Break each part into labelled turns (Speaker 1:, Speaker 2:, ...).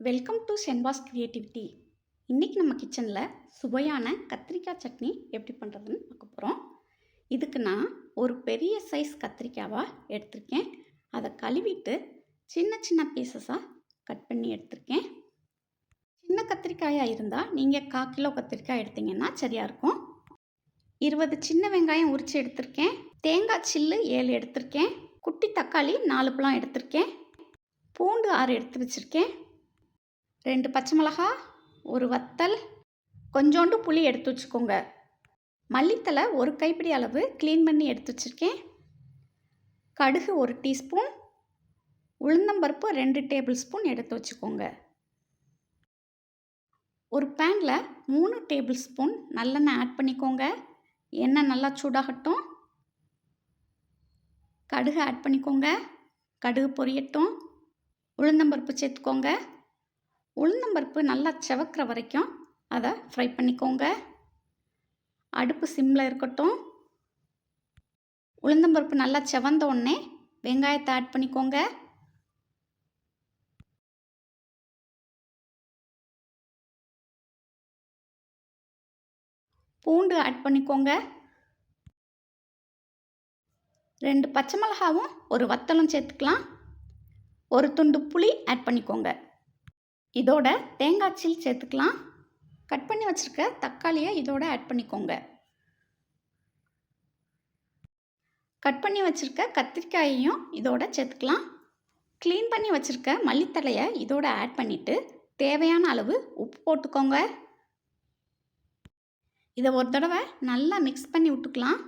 Speaker 1: Welcome to சென்வாஸ் creativity இன்றைக்கி நம்ம கிச்சனில் சுவையான கத்திரிக்காய் சட்னி எப்படி பண்ணுறதுன்னு பார்க்க போகிறோம் இதுக்கு நான் ஒரு பெரிய சைஸ் கத்திரிக்காவாக எடுத்திருக்கேன். அதை கழுவிட்டு சின்ன சின்ன பீசஸாக கட் பண்ணி எடுத்திருக்கேன். சின்ன கத்திரிக்காயாக இருந்தால் நீங்கள் கால் கிலோ கத்திரிக்காய் எடுத்தீங்கன்னா சரியாக இருக்கும். இருபது சின்ன வெங்காயம் உரித்து எடுத்திருக்கேன். தேங்காய் சில்லு ஏழு எடுத்திருக்கேன். குட்டி தக்காளி நாலு பழம் எடுத்திருக்கேன். பூண்டு ஆறு எடுத்து வச்சுருக்கேன். ரெண்டு பச்சை மிளகா ஒரு வத்தல் கொஞ்சோண்டு புளி எடுத்து வச்சுக்கோங்க. மல்லித்தலை ஒரு கைப்பிடி அளவு க்ளீன் பண்ணி எடுத்து வச்சுருக்கேன். கடுகு ஒரு டீஸ்பூன் உளுந்தம்பருப்பு ரெண்டு டேபிள் ஸ்பூன் எடுத்து வச்சுக்கோங்க. ஒரு பேனில் மூணு டேபிள் ஸ்பூன் நல்லெண்ணெய் ஆட் பண்ணிக்கோங்க. எண்ணெய் நல்லா சூடாகட்டும். கடுகு ஆட் பண்ணிக்கோங்க. கடுகு பொரியட்டும். உளுந்தம்பருப்பு சேர்த்துக்கோங்க. உளுந்தம்பருப்பு நல்லா செவக்கிற வரைக்கும் அதை ஃப்ரை பண்ணிக்கோங்க. அடுப்பு சிம்மில் இருக்கட்டும். உளுந்தம்பருப்பு நல்லா செவந்த உடனே வெங்காயத்தை ஆட் பண்ணிக்கோங்க. பூண்டு ஆட் பண்ணிக்கோங்க. ரெண்டு பச்சை மிளகாவும் ஒரு வத்தலும் சேர்த்துக்கலாம். ஒரு துண்டு புளி ஆட் பண்ணிக்கோங்க. இதோட தேங்காய் சீல் சேர்த்துக்கலாம். கட் பண்ணி வச்சுருக்க தக்காளியை இதோட ஆட் பண்ணிக்கோங்க. கட் பண்ணி வச்சுருக்க கத்திரிக்காயையும் இதோட சேர்த்துக்கலாம். க்ளீன் பண்ணி வச்சுருக்க மல்லித்தலையை இதோட ஆட் பண்ணிவிட்டு தேவையான அளவு உப்பு போட்டுக்கோங்க. இதை ஒரு தடவை நல்லா மிக்ஸ் பண்ணி விட்டுக்கலாம்.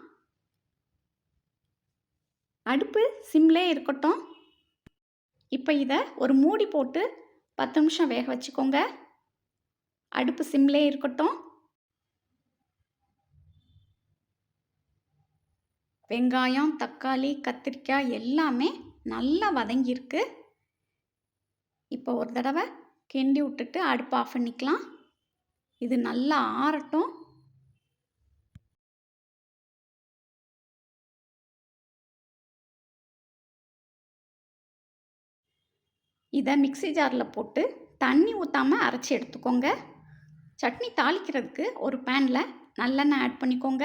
Speaker 1: அடுப்பு சிம்லே இருக்கட்டும். இப்போ இதை ஒரு மூடி போட்டு பத்து நிமிஷம் வேக வச்சுக்கோங்க. அடுப்பு சிம்லே இருக்கட்டும். வெங்காயம் தக்காளி கத்திரிக்காய் எல்லாமே நல்லா வதங்கியிருக்கு. இப்போ ஒரு தடவை கிண்டி விட்டுட்டு அடுப்பு ஆஃப் பண்ணிக்கலாம். இது நல்லா ஆறட்டும். இதை மிக்சி ஜாரில் போட்டு தண்ணி ஊற்றாமல் அரைச்சி எடுத்துக்கோங்க. சட்னி தாளிக்கிறதுக்கு ஒரு பேனில் நல்லெண்ணெய் ஆட் பண்ணிக்கோங்க.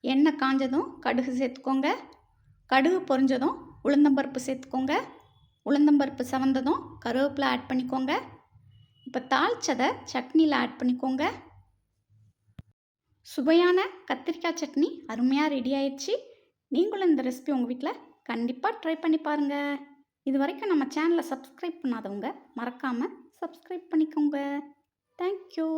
Speaker 1: எண்ணெய் காஞ்சதும் கடுகு சேர்த்துக்கோங்க. கடுகு பொரிஞ்சதும் உளுந்தம்பருப்பு சேர்த்துக்கோங்க. உளுந்தம்பருப்பு செவந்ததும் கருவேப்பிலை ஆட் பண்ணிக்கோங்க. இப்போ தாளிச்சதை சட்னியில் ஆட் பண்ணிக்கோங்க. சுவையான கத்திரிக்காய் சட்னி அருமையாக ரெடி ஆயிடுச்சு. நீங்களும் இந்த ரெசிபி உங்கள் வீட்டில் கண்டிப்பாக ட்ரை பண்ணி பாருங்கள் இது வரைக்கும் நம்ம சேனலை சப்ஸ்கிரைப் பண்ணாதவங்க மறக்காமல் சப்ஸ்கிரைப் பண்ணிக்கோங்க. தேங்க்யூ